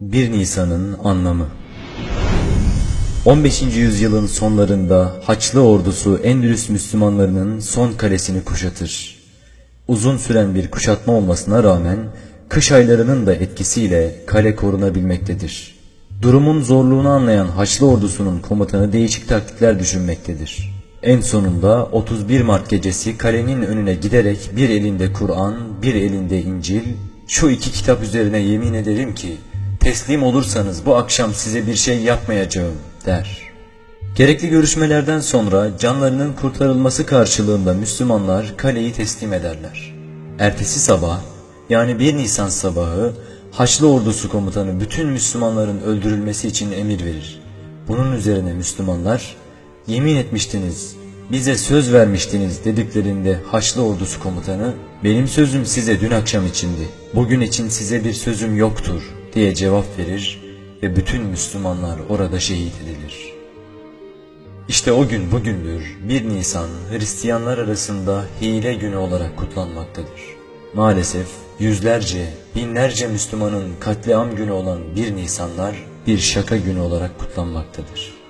1 Nisan'ın anlamı 15. yüzyılın sonlarında Haçlı ordusu Endülüs Müslümanlarının son kalesini kuşatır. Uzun süren bir kuşatma olmasına rağmen kış aylarının da etkisiyle kale korunabilmektedir. Durumun zorluğunu anlayan Haçlı ordusunun komutanı değişik taktikler düşünmektedir. En sonunda 31 Mart gecesi kalenin önüne giderek bir elinde Kur'an, bir elinde İncil, şu iki kitap üzerine yemin ederim ki teslim olursanız bu akşam size bir şey yapmayacağım der. Gerekli görüşmelerden sonra canlarının kurtarılması karşılığında Müslümanlar kaleyi teslim ederler. Ertesi sabah yani 1 Nisan sabahı Haçlı ordusu komutanı bütün Müslümanların öldürülmesi için emir verir. Bunun üzerine Müslümanlar yemin etmiştiniz, bize söz vermiştiniz dediklerinde Haçlı ordusu komutanı benim sözüm size dün akşam içindi. Bugün için size bir sözüm yoktur diye cevap verir ve bütün Müslümanlar orada şehit edilir. İşte o gün bugündür 1 Nisan Hristiyanlar arasında hile günü olarak kutlanmaktadır. Maalesef yüzlerce, binlerce Müslümanın katliam günü olan 1 Nisanlar bir şaka günü olarak kutlanmaktadır.